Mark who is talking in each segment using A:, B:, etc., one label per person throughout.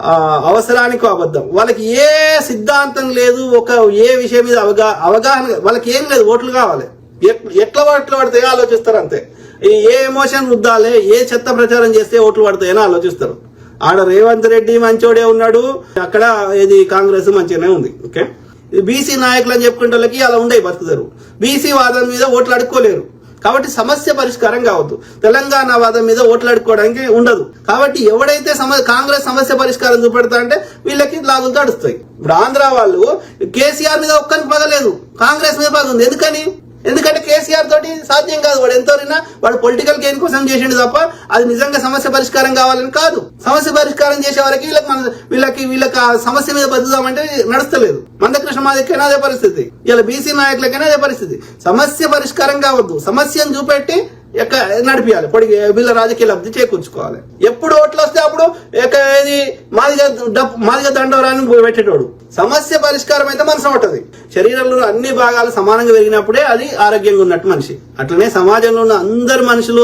A: అవసరానికి అబద్ధం. వాళ్ళకి ఏ సిద్ధాంతం లేదు ఒక ఏ విషయం మీద అవగా అవగాహన వాళ్ళకి ఏం లేదు ఓట్లు కావాలి. ఎట్- ఎట్లా ఓట్లు పడితే ఆలోచిస్తారు అంతే. ఈ ఏ ఎమోషన్ రుద్దాలే ఏ చెత్త ప్రచారం చేస్తే ఓట్లు పడతాయని ఆలోచిస్తారు. ఆడ రేవంత్ రెడ్డి మంచోడే ఉన్నాడు అక్కడ ఇది కాంగ్రెస్ మంచిగానే ఉంది ఓకే? బీసీ నాయకులు అని చెప్పుకునే వాళ్ళకి అలా ఉండే బతుకుతారు బీసీ వాదం మీద ఓట్లు అడుక్కోలేరు. కాబట్టి సమస్య పరిష్కారం కావద్దు. తెలంగాణ వాదం మీద ఓట్లాడుకోవడానికి ఉండదు. కాబట్టి ఎవడైతే సమ కాంగ్రెస్ సమస్య పరిష్కారం చూపెడతా అంటే వీళ్ళకి లాగులు తడుస్తాయి ఇప్పుడు ఆంధ్ర వాళ్ళు కేసీఆర్ మీద ఒక్కరికి పగలేదు కాంగ్రెస్ మీద పగ ఎందుకని? ఎందుకంటే కేసీఆర్ తోటి సాధ్యం కాదు. వాడు ఎంతోరైనా వాడు పొలిటికల్ గెయిన్ కోసం చేసిండు తప్ప అది నిజంగా సమస్య పరిష్కారం కావాలని కాదు. సమస్య పరిష్కారం చేసే వాళ్ళకి వీళ్ళకి మన వీళ్ళకి వీళ్ళకి ఆ సమస్య మీద బతుకుదామంటే నడుస్తలేదు. మందకృష్ణ మాదికైనా అదే పరిస్థితి. ఇలా బీసీ నాయకులకైనా అదే పరిస్థితి. సమస్య పరిష్కారం కావద్దు. సమస్యను చూపెట్టి ఎక్క నడిపియాలి. పొడిగి వీళ్ళ రాజకీయ లబ్ధి చేకూర్చుకోవాలి. ఎప్పుడు ఓట్లు వస్తే అప్పుడు ఎక్క ఇది మాదిగ మాదిగ దండవరాన్ని పెట్టేటోడు. సమస్య పరిష్కారం అయితే మనసు ఉంటది శరీరంలో అన్ని భాగాలు సమానంగా పెరిగినప్పుడే అది ఆరోగ్యంగా ఉన్నట్టు మనిషి. అట్లనే సమాజంలో ఉన్న అందరు మనుషులు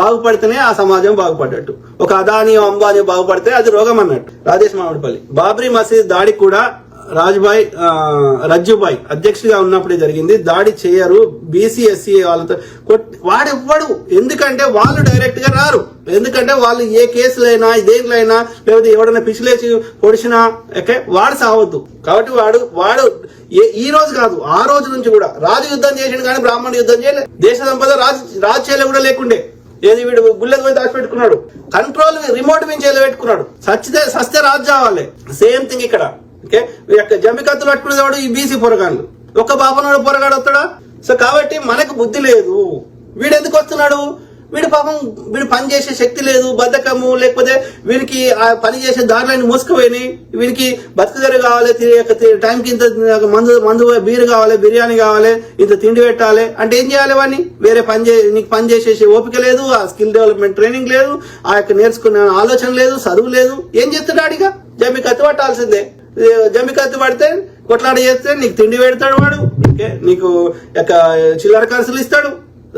A: బాగుపడితేనే ఆ సమాజం బాగుపడ్డట్టు. ఒక అదాని అంబానీ బాగుపడితే అది రోగం అన్నట్టు. రాజేష్ మామిడిపల్లి. బాబ్రీ మసీద్ దాడికి కూడా రాజ్బాయ్ ఆ, రజ్జుబాయ్ అధ్యక్షుడిగా ఉన్నప్పుడే జరిగింది. దాడి చేయరు. బీసీ ఎస్సీ వాళ్ళతో కొట్- వాడెవ్వడు. ఎందుకంటే వాళ్ళు డైరెక్ట్గా రారు. ఎందుకంటే వాళ్ళు ఏ కేసులైనా దేంట్లైనా లేకపోతే ఎవడైనా పిచ్చిలేసి పొడిచినా ఓకే వాడు సావద్దు. కాబట్టి వాడు వాడు ఏ- ఈ రోజు కాదు ఆ రోజు నుంచి కూడా. రాజు యుద్ధం చేసిండు కానీ బ్రాహ్మణ యుద్ధం చేయలే. దేశ సంపద రాజు రాజు చేయలే కూడా లేకుండే. ఏది వీడు గుళ్ళకి పోయి దాచిపెట్టుకున్నాడు. కంట్రోల్ రిమోట్ మించి పెట్టుకున్నాడు. సచ్చితే సస్తే రాజు కావాలి. సేమ్ థింగ్ ఇక్కడ. ఓకే? యొక్క పట్టుకునేవాడు ఈ బీసీ పొరగాళ్ళు. ఒక్క బాబునాడు పొరగాడు వస్తాడా? సో కాబట్టి మనకు బుద్ధి లేదు. వీడు ఎందుకు వస్తున్నాడు? వీడు పాపం వీడు పని చేసే శక్తి లేదు బద్ధకము లేకపోతే వీనికి ఆ పని చేసే దారులన్నీ మూసుకుపోయినాయి. వీనికి బతుకుదెర కావాలి తిరిగి టైంకి ఇంత మందు మందు బీరు కావాలి బిర్యానీ కావాలి ఇంత తిండి పెట్టాలి. అంటే ఏం చేయాలి వాడిని? వేరే పని చే నీకు పని చేసేసి ఓపిక లేదు ఆ స్కిల్ డెవలప్మెంట్ ట్రైనింగ్ లేదు ఆ యొక్క నేర్చుకునే ఆలోచన లేదు చదువు లేదు. ఏం చేస్తున్నాడు ఇక? జమ్మి కత్తి పట్టాల్సిందే. జమికత్తి పడితే కొట్లాట చేస్తే నీకు తిండి పెడతాడు వాడు. ఓకే? నీకు యొక్క చిల్లర ఖర్చులు ఇస్తాడు.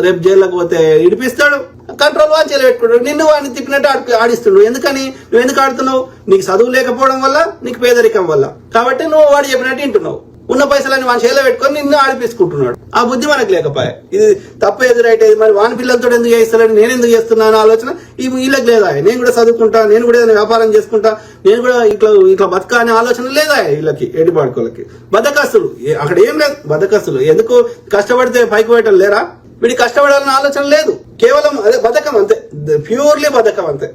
A: రేపు జైల్లోకి పోతే ఇడిపిస్తాడు. కంట్రోల్ వాచ్ పెట్టుకుంటాడు. నిన్ను వాడిని తిప్పినట్టు ఆడి- ఆడిస్తుండు. ఎందుకని? నువ్వు ఎందుకు ఆడుతున్నావు? నీకు చదువు లేకపోవడం వల్ల నీకు పేదరికం వల్ల. కాబట్టి నువ్వు వాడు చెప్పినట్టు వింటున్నావు. ఉన్న పైసలన్నీ వాని చేతిలో పెట్టుకొని నిన్ను ఆడిపించుకుంటున్నాడు. ఆ బుద్ధి మనకు లేకపోయా. ఇది తప్పు ఎదురైతే మరి వాని పిల్లలతో ఎందుకు చేస్తాడని నేను ఎందుకు చేస్తున్నాను ఆలోచన ఈ వీళ్ళకి లేదా? నేను కూడా చదువుకుంటా నేను కూడా ఏదైనా వ్యాపారం చేసుకుంటా నేను కూడా ఇట్లా ఇట్లా బతక అనే ఆలోచన లేదా వీళ్ళకి ఎడిపాడుకోలకి బద్దకస్తులు. ఏ- అక్కడ ఏం లేదు. బద్దకస్తులు. ఎందుకు? కష్టపడితే పైకి పోయటం లేరా? వీడి కష్టపడాలన్న ఆలోచన లేదు. కేవలం అదే బతకం అంతే. ప్యూర్లీ బతకం అంతే.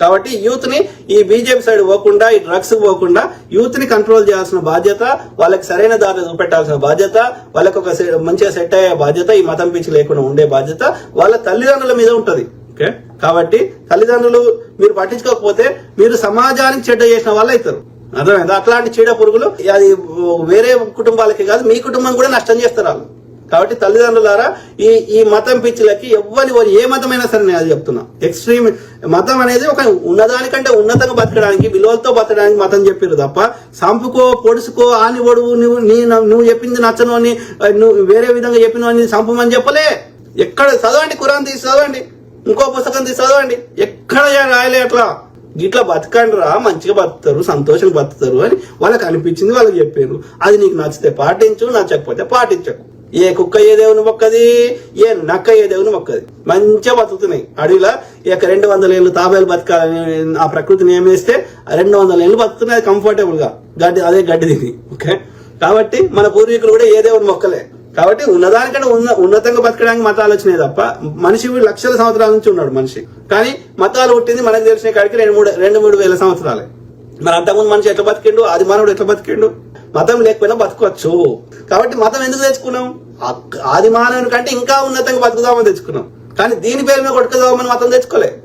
A: కాబట్టి యూత్ని ఈ బీజేపీ సైడ్ పోకుండా ఈ డ్రగ్స్ పోకుండా యూత్ని కంట్రోల్ చేయాల్సిన బాధ్యత వాళ్ళకి సరైన దారి చూపెట్టాల్సిన బాధ్యత వాళ్ళకి ఒక మంచిగా సెట్ అయ్యే బాధ్యత ఈ మతం పిచ్చి లేకుండా ఉండే బాధ్యత వాళ్ళ తల్లిదండ్రుల మీద ఉంటది. ఓకే. కాబట్టి తల్లిదండ్రులు మీరు పట్టించుకోకపోతే మీరు సమాజానికి చెడ్డ చేసిన వాళ్ళు అవుతారు. అర్థమైందా? అట్లాంటి చీడ పురుగులు అది వేరే కుటుంబాలకి కాదు మీ కుటుంబం కూడా నష్టం చేస్తారు వాళ్ళు. కాబట్టి తల్లిదండ్రులారా ఈ ఈ మతం పిచ్చిలకి ఎవ్వరి వారు ఏ మతమైనా సరే నేను అది చెప్తున్నా. ఎక్స్ట్రీమ్ మతం అనేది ఒక ఉన్నదానికంటే ఉన్నతంగా బతకడానికి విలువలతో బతకడానికి మతం చెప్పారు తప్ప సంపుకో పొడుసుకో ఆని ఒడువు నువ్వు నీ నువ్వు చెప్పింది నచ్చను అని నువ్వు వేరే విధంగా చెప్పిన అని సంపమని చెప్పలే. ఎక్కడ చదవండి కురాన్ తీసి చదవండి ఇంకో పుస్తకం తీసి చదవండి ఎక్కడ రాయలే అట్లా. ఇట్లా బతకండి రా మంచిగా బతుకుతారు సంతోషంగా బతుకుతారు అని వాళ్ళకి అనిపించింది వాళ్ళకి చెప్పారు అది నీకు నచ్చితే పాటించు నచ్చకపోతే పాటించకు. ఏ కుక్క ఏ దేవుని మొక్కది? ఏ నక్క ఏ దేవుని మొక్కది? మంచిగా బతుకుతున్నాయి. అడవిలో ఇక రెండు వందల ఏళ్ళు తాబేలు బతకాలని ఆ ప్రకృతిని ఏమేస్తే రెండు వందల ఏళ్ళు బతుకుతున్నాయి కంఫర్టబుల్గా గడ్డి అదే గడ్డి తిని ఓకే? కాబట్టి మన పూర్వీకులు కూడా ఏ దేవుని మొక్కలే. కాబట్టి ఉన్నదానికంటే ఉన్న ఉన్నతంగా బతకడానికి మతాలు వచ్చినాయి తప్ప మనిషి లక్షల సంవత్సరాల నుంచి ఉన్నాడు మనిషి. కానీ మతాలు పుట్టింది మనకు తెలిసిన కాడికి రెండు మూడు రెండు మూడు వేల సంవత్సరాలే. మరి అంతకుముందు మనిషి ఎట్లా బతికిండు? ఆది మానవుడు ఎట్లా బతికిండు? మతం లేకపోయినా బతకవచ్చు. కాబట్టి మతం ఎందుకు తెచ్చుకున్నాం? ఆది మానవుని కంటే ఇంకా ఉన్నతంగా బతుకుదామని తెచ్చుకున్నాం. కానీ దీని పేరు మీద కొట్టుకుదామని మతం తెచ్చుకోలే.